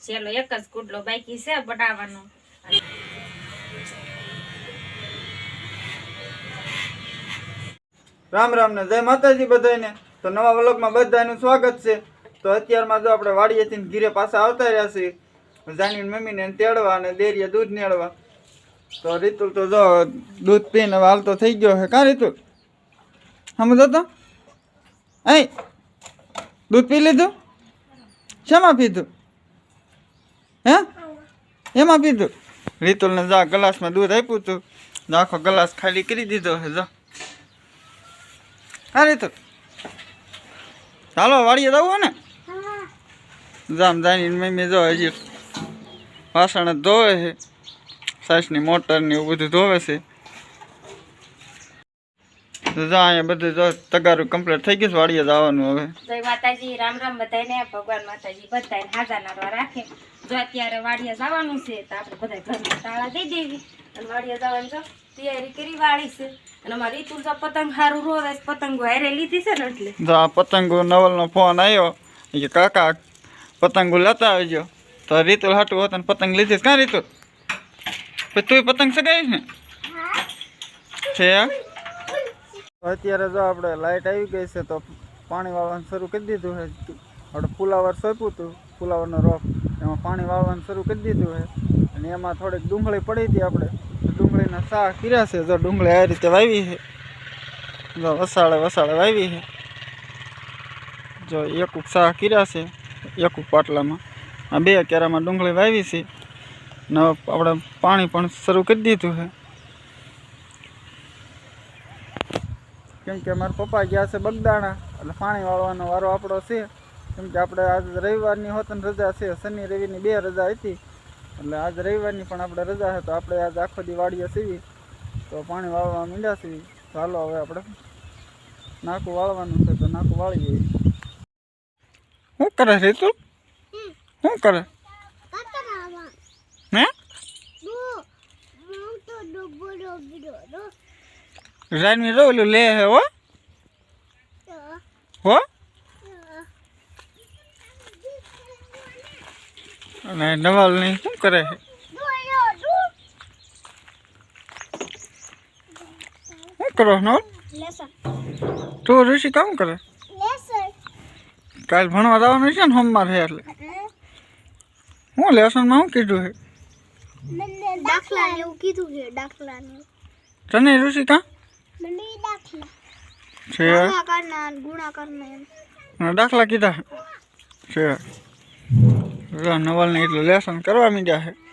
છેલ્લો એક જ કુટલો બાકી છે બનાવવાનો. રામ રામ ને જય માતાજી બધાને તો નવા વ્લોગમાં બધાનું સ્વાગત છે. તો અત્યારમાં જો આપણે વાડીએથી ઘીરે પાછા આવતા રહ્યા છીએ. જાનીને મમ્મીને તેડવા અને દેરીએ દૂધ નેળવા તો રીતુલ તો જો દૂધ પીને હાલતો થઈ ગયો છે. કાં રીતુલ? સમજો તો? અહીં. દૂધ પી લીધું? શેમાં પીધું? હે? એમાં પીધું રીતુલને જા, ગ્લાસમાં દૂધ આપ્યું ને આખો ગ્લાસ ખાલી કરી દીધો છે, જો. હા, રીતુલ. ચાલો વાડીએ જવું ને? જામ જાની મમ્મી જો હજી વાસણ ધોવે છે. સાસની મોટર ને એવું બધું ધોવે છે. જા, અહીંયા બધું જો તગારું કમ્પ્લીટ થઈ ગયું છે, વાડીએ જવાનું હવે. રાખે. જો અત્યારે વાડિયા જવાનું છે તો આપણે બધા ઘરમાં તાળા દઈ દેવી અને વાડિયા જવાનું જો તૈયારી કરી વાળી છે. અને અમારી રીતુલ જો પતંગ સારું રોવે પતંગો હારે લીધી છે ને એટલે. જો આ પતંગો નવલનો ફોન આવ્યો કે કાકા પતંગો લેતા આવજો. તો રીતુલ હાટું હોત પતંગ લીધી કાં રીતુલ? પછી તું પતંગ સગાવી ને છે અત્યારે જો આપણે લાઇટ આવી ગઈ છે તો પાણી વાળવાનું શરૂ કરી દીધું છે. આપણે ફુલાવર સોંપ્યું હતું. ફુલાવરનો રોપ. એમાં પાણી વાળવાનું શરૂ કરી દીધું છે. અને એમાં થોડીક ડુંગળી પડી હતી આપણે. ડુંગળીના શાક કર્યા છે. જો ડુંગળી આ રીતે વાવી છે. જો વસાડે વસાડે વાવી છે. જો એકૂક શાક કર્યા છે. એકૂક પાટલામાં. આ બે કેરામાં ડુંગળી વાવી છે. ને આપણે પાણી પણ શરૂ કરી દીધું છે. કેમ કે મારા પપ્પા ગયા છે બગદાણા. એટલે પાણી વાળવાનો વારો આપણો છે. કેમ કે આપણે આજ રવિવારની હોતન રજા છે શનિ રવિની બે રજા હતી. એટલે આજ રવિવારની પણ આપણે રજા છે તો આપણે આજ આખો દી વાડીએ સીવી તો પાણી વાળવા મીંડા સીવી. ચાલો હવે આપણે નાકું વાળવાનું છે તો નાકું વાળીએ. શું કરે છે તું? શું કરે? હે? રાની રોયલું લે હે હો. હો? અને નવાલ નહીં શું કરે શું કરો નવલ? તું ઋષિ કામ કરે? કાલ ભણવા જવાનું છે ને હોમમાં છે એટલે. હું લેસનમાં શું કીધું છે? દાખલા એવું કીધું છે. દાખલા તને ઋષિ કાં દાખલા છે. કીધા છે. નવલને એટલે લેસન કરવા મીડ્યા છે.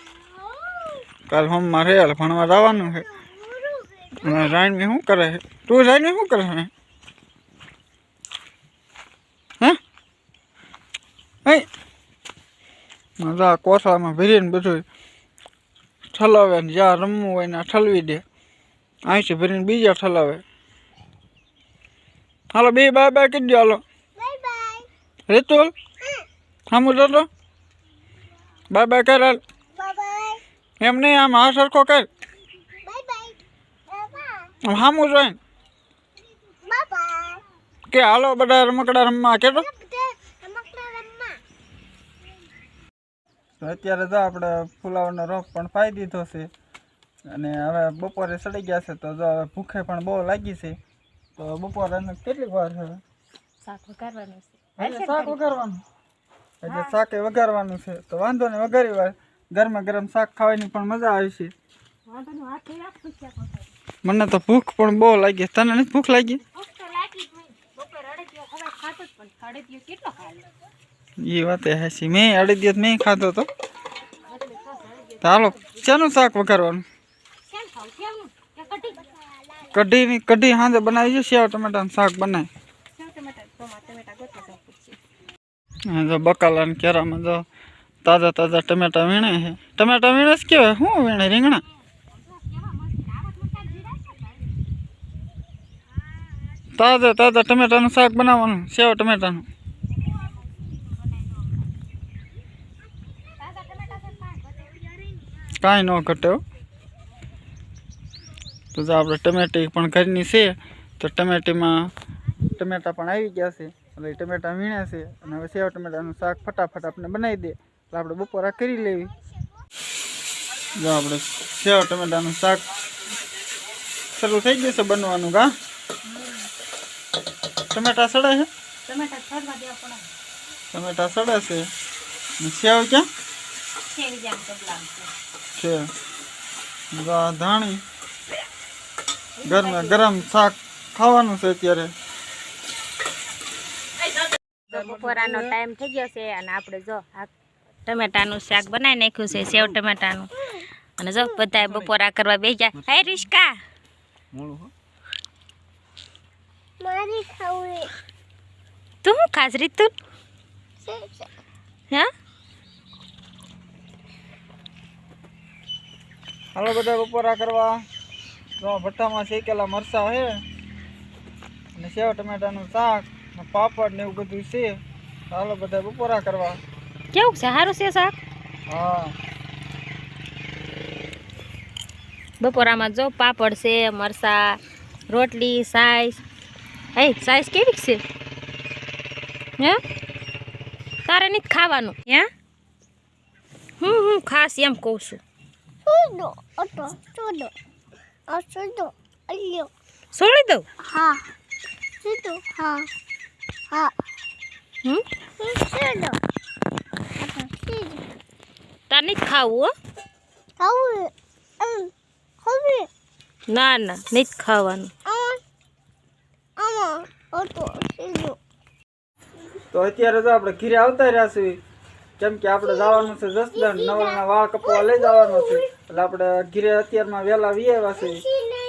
કાલ છે એટલે ભણવા જવાનું છે. અને રાયણવી શું કરે છે? તું રાયણવી શું કરે છે? હે? હે? મજા કોથળામાં ભરીને બધું ઠલાવે ને જ્યાં રમવું હોય ને ઠલવી દે. અહીંથી ભરીને બીજા ઠલાવે. હાલો બે બાય બાય કરી દો હાલો. રેતુલ? સામું તો બાય બાય કર હાલ. Bye bye. એમ નહીં આમ આ સરખો કર. હામું જોઈને. કે હાલો બધા રમકડા રમવા કે તો અત્યારે તો આપણે ફુલાવરનો રોપ પણ પાઈ દીધો છે અને હવે બપોરે સડી ગયા છે તો જો હવે ભૂખે પણ બહુ લાગી છે. તો બપોરે કેટલીક વાર છે હવે? શાક વઘારવાનું શાક વઘારવાનું એટલે શાકે વઘારવાનું છે. તો વાંધો નહીં વઘારી વાર. ગરમા ગરમ શાક ખાવાની પણ મજા આવે છે મને તો ભૂખ પણ બહુ લાગી. તને નથી ભૂખ લાગી? એ વાત એ હાચી. મેં અડી દિવસ મેં ખાધો તો. ચાલો ચાલો શાક વઘારવાનું? કઢી? કઢી હાંજે બનાવી છે સેવ ટમેટાનું શાક બનાવી સેવ ટમેટા ટોમા ટમેટા ગોતવા જાવ પૂછીએ આ જો બકાલા ને કેરામાં જો તાજા તાજા ટમેટા વીણે છે. ટમેટા વીણે જ કેવાય? શું વીણે રીંગણા? તાજા તાજા ટમેટાનું શાક બનાવવાનું, સેવ ટમેટાનું. કાંઈ ન ઘટે હો. તો આપણે ટમેટી પણ ઘરની છે, તો ટમેટીમાં ટમેટા પણ આવી ગયા છે. એટલે ટમેટા વીણ્યા છે અને હવે સેવ ટમેટાનું શાક ફટાફટ આપણે બનાવી દે. એટલે આપણે બપોરા કરી લેવી. જો આપણે સેવ ટમેટાનું શાક શરૂ થઈ ગયું છે બનવાનું કા ટમેટા સડે છે ટમેટા સડે છે. સેવ ક્યાં? છે. ધાણી. ગરમ ગરમ શાક ખાવાનું છે અત્યારે. બપોરાનો ટાઈમ થઈ ગયો છે અને આપણે જો ટમેટાનું શાક બનાવી નાખ્યું છે સેવ ટમેટાનું. અને જો બધાય બપોરા કરવા બે ગયા હે રિશ્કા! મારી ખાવી તું ખાસ રીતું? હા? હાલો બધા બપોરા કરવા. જો ભઠ્ઠામાં શેકેલા મરસા હે. અને સેવ ટમેટાનું શાક. પાપડ ને એવું બધું છે. હાલો બધા બપોરા કરવા. કેવું છે? સારું છે શાક? હા. બપોરામાં જો પાપડ છે મરસા રોટલી સાઈસ. હે સાઈસ કેવી છે? હે? તારે નહીં ખાવાનું? હે? હું હું ખાસ એમ કહું છું. છોડી દઉં હા. છોડી દઉં હા. હા હમ સુડો સુડો ખાવું ખાવું ના ના, નહીં ખાવાનું. તો અત્યારે તો આપણે ઘીરે આવતા રહ્યા છીએ. કેમ કે આપણે જવાનું છે જસદણ નવરના વાળ કપવા લઈ જવાનો છે. એટલે આપણે ઘીરે અત્યારમાં વહેલા વી આવ્યા છે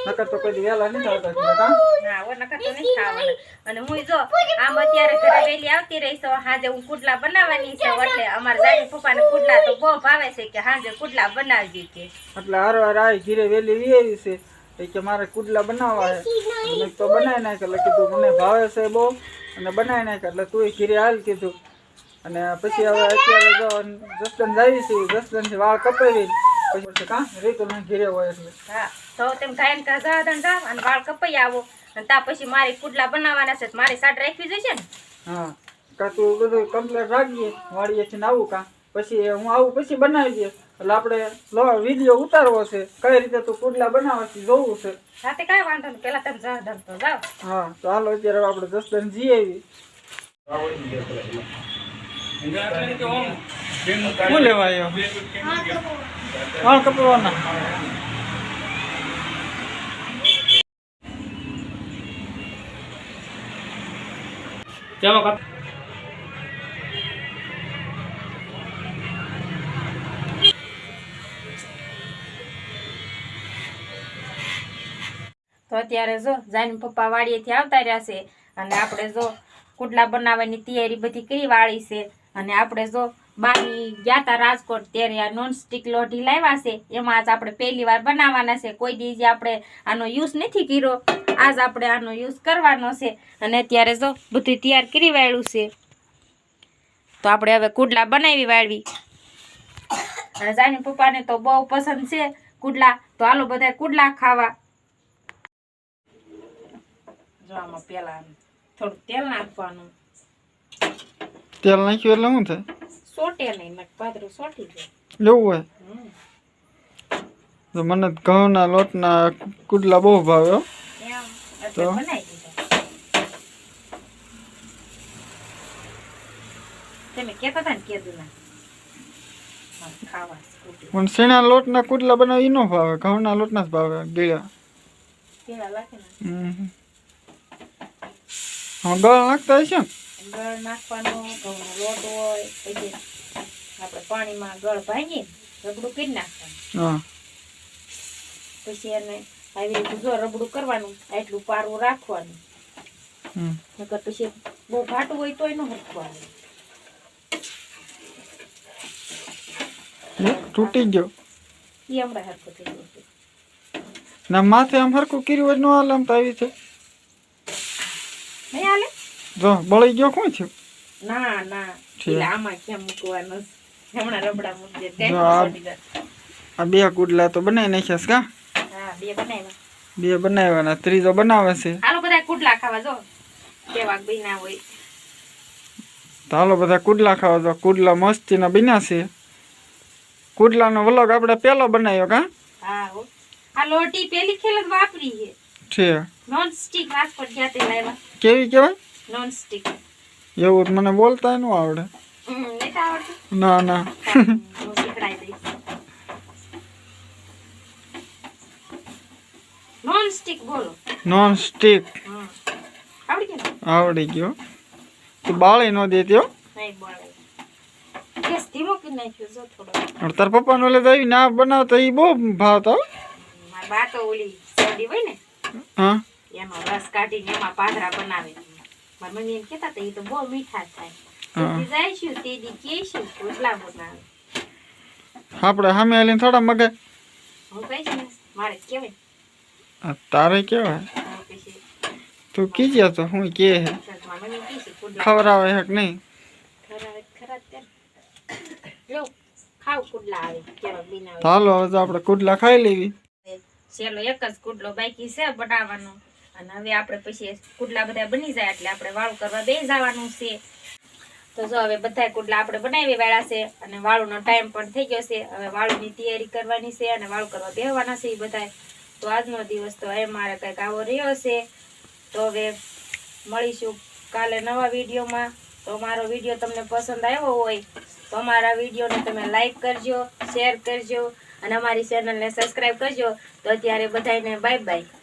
નકર તો કોઈ દી નહીં આવતા ના ઓ નકર તો નહીં ખાવાના. અને હું જો આમ અત્યારે ઘરે વહેલી આવતી રહી છું હાજે હું કુડલા બનાવવાની છે એટલે અમારા જાણી પપ્પાને કુડલા તો બહુ ભાવે છે કે હાજે કુડલા બનાવજી કે. એટલે હારો હાર આ ઘીરે વહેલી વી છે. એ કે મારે કુડલા બનાવવા છે. તો બનાવી નાખ એટલે કીધું મને ભાવે છે બહુ. અને બનાવી નાખ એટલે તું ઘીરે હાલ કીધું. અને પછી હવે અત્યારે જો જસદણ જાવી છે જસદણથી વાળ કપાવી પછી કાં રીતુ ઘીરે હોય એટલે. હા તો તેમ ગાયન કા ગાદન જાવ અને વાળ કપાઈ આવો. અને તા પછી મારી કુડલા બનાવવાના છે તો મારી સાટ રાખવી જોઈશે ને? હા કાં તું બધું કમ્પ્લેટ રાખીએ વાડીએથી ને આવું કાં. પછી હું આવું પછી બનાવી દઈએ એટલે આપણે લો વીડિયો ઉતારવો છે કઈ રીતે તું કુડલા બનાવે છે જોવું છે. સાથે કાંઈ વાંધો નહીં પેલા તમે જાદન તો જાઓ હા તો હાલો અત્યારે આપણે દસદન જઈ આવી શું લેવા આવ્યો વાળ કપવાના તો અત્યારે જો, જાની પપ્પા વાડીએથી આવતા રહ્યા છે. અને આપણે જો કુડલા બનાવવાની તૈયારી બધી કરી વાળી છે. અને આપણે જો બાની ગયા હતા રાજકોટ ત્યારે આ નોનસ્ટિક લોઢી લાવ્યા છે. એમાં આજ આપણે પહેલી વાર બનાવવાના છે. કોઈ દી આપણે આનો યુઝ નથી કર્યો આજ આપણે આનો યુઝ કરવાનો છે. અને અત્યારે જો બધું તૈયાર કરી વાળ્યું છે. તો આપણે હવે કુડલા બનાવી વાળવી. અને જાની પપ્પાને તો બહુ પસંદ છે કુડલા. તો હાલો બધા કુડલા ખાવા. જો આમાં પેલા થોડું તેલ નાખવાનું. તેલ નાખ્યું એટલે શું થાય? સોટે નહીં મત પાતળું સોટી જાય એવું હોય? તો મને ઘઉંના લોટના કુડલા બહુ ભાવે તો? તમે હતા ને પણ શેણા લોટના કુડલા બનાવી નો ભાવે ઘઉંના લોટના જ ભાવે ગીળા. હા ગળ નાખતા હશે ગળ નાખવાનો ઘઉંનો લોટ હોય પછી આપણે પાણીમાં ગળ ભાંગી રબડું કરી નાખવાનું. પછી એને આવી રીતે જો રબડું કરવાનું આટલું પારું રાખવાનું. નકર પછી બહુ ઘાટું હોય તોય ન હરખવાનું તૂટી ગયો. એ હમણાં હરખું થઈ ગયું ના માથે આમ હરખું કર્યું હોય ન હાલ આમ તો આવી છે. નહીં હાલે? જો બળી ગયો કોણ થયું ના ના. આમાં કેમ મૂકવાનું છે? હમણાં રબડા દે. આ બે કુડલા તો બનાવી નાખ્યા કા? હા બે બનાવ્યા. બે બનાવવાના ત્રીજો બનાવે છે. હાલો બધા કુટલા ખાવા જો કેવા બન્યા હોય. તો તો હાલો બધા કુડલા ખાવા તો કુડલા મસ્તીના બન્યા છે. કુડલાનો વ્લોગ આપણે પહેલો બનાવ્યો કા? હા આ લોટી પેલી ખેલ જ વાપરી છે. છે. નોન સ્ટિક રાજકોટ ગયા તે લાવ્યા? કેવી કેવાય નોન સ્ટિક એવું મને બોલતા ન આવડે. ના ના. નોન સ્ટિક બોલો. નોન સ્ટીક આવડી ગયું આવડી ગયો. તું બાળી ન દેતી હો. નહીં બોલે ગેસ ધીમો કરી નાખ્યો જો થોડો. તાર પપ્પાનો લે આવી ના બનાવતા એ બહુ ભાવતા. મારી બા તો ઓલી શેરડી હોય ને હા. એનો રસ કાઢીને એમાં પાદરા બનાવે. મારી મમ્મી એમ કહેતા હતા એ તો બહુ મીઠા થાય. હા. તેથી જઈશું તે દી કહીશું રોટલા બનાવે આપણે સામે હાલીને થોડા મગે. હું કહીશ ને મારે કેવાય આ તારે કેવાય હું પછી તું કીજે તો હું કે હે. મારી મમ્મી કહીશ કુડલા ખવડાવે હે કે નહીં. ખરા ખરા જ તે. લો ખાવ કુડલા આવે કેવા બીના તો હાલો હવે તો આપણે કુડલા ખાઈ લેવી. છેલ્લો એક જ કુડલો બાકી છે બનાવવાનો અને હવે આપણે પછી કુડલા બધા બની જાય એટલે આપણે વાળું કરવા બે જવાનું છે તો જો હવે બધા કુડલા આપણે બનાવી વાળા છે અને વાળુનો ટાઈમ પણ થઈ ગયો છે. હવે વાળુની તૈયારી કરવાની છે અને વાળું કરવા બેહવાના છે એ બધા તો આજનો દિવસ તો એ મારે કંઈક આવો રહ્યો છે. તો હવે મળીશું કાલે નવા વિડીયોમાં. તો મારો વીડિયો તમને પસંદ આવ્યો હોય તો અમારા વિડીયોને તમે લાઈક કરજો શેર કરજો અને અમારી ચેનલને સબસ્ક્રાઈબ કરજો. તો અત્યારે બધાને બાય બાય